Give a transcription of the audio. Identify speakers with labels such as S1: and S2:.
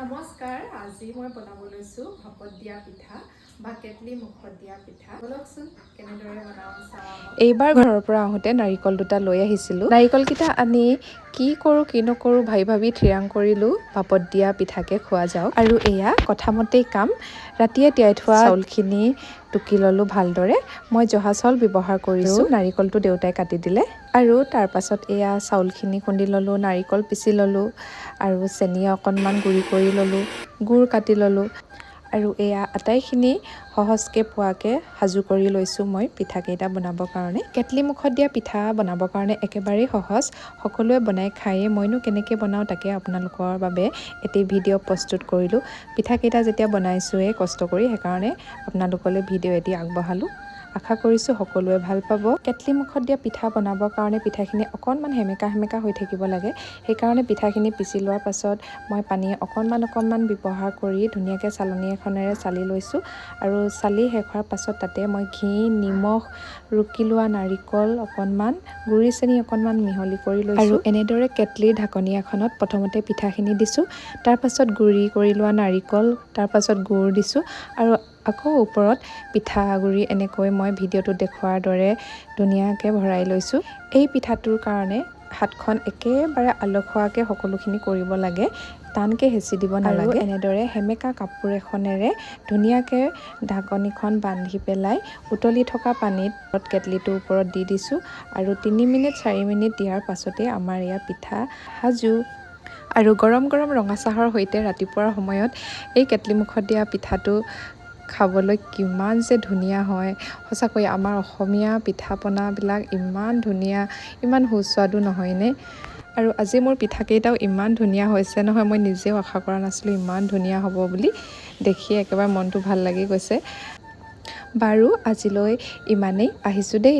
S1: নমস্কাৰ আজি মই বনাব লৈছোঁ ভাপত দিয়া পিঠা বা কেটলি মুখত দিয়া পিঠা বলকচোন কেনেদৰে বনাওঁ।
S2: এইবাৰ ঘৰৰ পৰা আহোঁতে নাৰিকল দুটা লৈ আহিছিলোঁ নাৰিকলকেইটা আনি কি কৰোঁ কি নকৰোঁ ভাবি ভাবি থিৰাং কৰিলোঁ ভাপত দিয়া পিঠাকে খোৱা যাওক। আৰু এয়া কথামতেই কাম ৰাতিয়ে তিয়াই থোৱা চাউলখিনি টুকি ল'লোঁ ভালদৰে। মই জহা চাউল ব্যৱহাৰ কৰিছোঁ। নাৰিকলটো দেউতাই কাটি দিলে। আৰু তাৰ পাছত এয়া চাউলখিনি খুন্দি ল'লোঁ নাৰিকল পিচি ল'লোঁ আৰু চেনি অকণমান গুড়ি কৰি ল'লোঁ গুড় কাটি ল'লোঁ। আৰু এয়া আটাইখিনি সহজকৈ পোৱাকৈ সাজু কৰি লৈছোঁ মই পিঠাকেইটা বনাবৰ কাৰণে। কেটলি মুখত দিয়া পিঠা বনাবৰ কাৰণে একেবাৰেই সহজ। সকলোৱে বনাই খায়েই। মইনো কেনেকৈ বনাওঁ তাকে আপোনালোকৰ বাবে এটি ভিডিঅ' প্ৰস্তুত কৰিলোঁ। পিঠাকেইটা যেতিয়া বনাইছোঁৱেই কষ্ট কৰি সেইকাৰণে আপোনালোকলৈ ভিডিঅ' এটি আগবঢ়ালোঁ। আশা কৰিছোঁ সকলোৱে ভাল পাব। কেটলি মুখত দিয়া পিঠা বনাবৰ কাৰণে পিঠাখিনি অকণমান সেমেকা সেমেকা হৈ থাকিব লাগে। সেইকাৰণে পিঠাখিনি পিচি লোৱাৰ পাছত মই পানী অকণমান অকণমান ব্যৱহাৰ কৰি ধুনীয়াকৈ চালনী এখনেৰে চালি লৈছোঁ আৰু চালি শেষ হোৱাৰ পাছত তাতে মই ঘি নিমখ ৰুকি লোৱা নাৰিকল অকণমান গুড়ি চেনি অকণমান মিহলি কৰি লৈছোঁ। আৰু এনেদৰে কেটলিৰ ঢাকনি এখনত প্ৰথমতে পিঠাখিনি দিছোঁ। তাৰপাছত গুড়ি কৰি লোৱা নাৰিকল তাৰপাছত গুড় দিছোঁ। আৰু আকৌ ওপৰত পিঠাগুড়ি এনেকৈ মই ভিডিঅ'টোত দেখুওৱাৰ দৰে ধুনীয়াকৈ ভৰাই লৈছোঁ। এই পিঠাটোৰ কাৰণে হাতখন একেবাৰে আলসুৱাকৈ সকলোখিনি কৰিব লাগে টানকৈ হেঁচি দিব নালাগে। এনেদৰে সেমেকা কাপোৰ এখনেৰে ধুনীয়াকৈ ঢাকনিখন বান্ধি পেলাই উতলি থকা পানীত কেটলিটোৰ ওপৰত দি দিছোঁ আৰু তিনি মিনিট চাৰি মিনিট দিয়াৰ পাছতেই আমাৰ এয়া পিঠা সাজু। আৰু গৰম গৰম ৰঙা চাহৰ সৈতে ৰাতিপুৱাৰ সময়ত এই কেটলি মুখত দিয়া পিঠাটো খাবলৈ কিমান যে ধুনীয়া হয়। সঁচাকৈ আমাৰ অসমীয়া পিঠা পনাবিলাক ইমান ধুনীয়া ইমান সুস্বাদু নহয়নে? আৰু আজি মোৰ পিঠাকেইটাও ইমান ধুনীয়া হৈছে নহয় মই নিজেও আশা কৰা নাছিলোঁ ইমান ধুনীয়া হ'ব বুলি দেখি একেবাৰে মনটো ভাল লাগি গৈছে। বাৰু আজিলৈ ইমানেই আহিছোঁ দেই।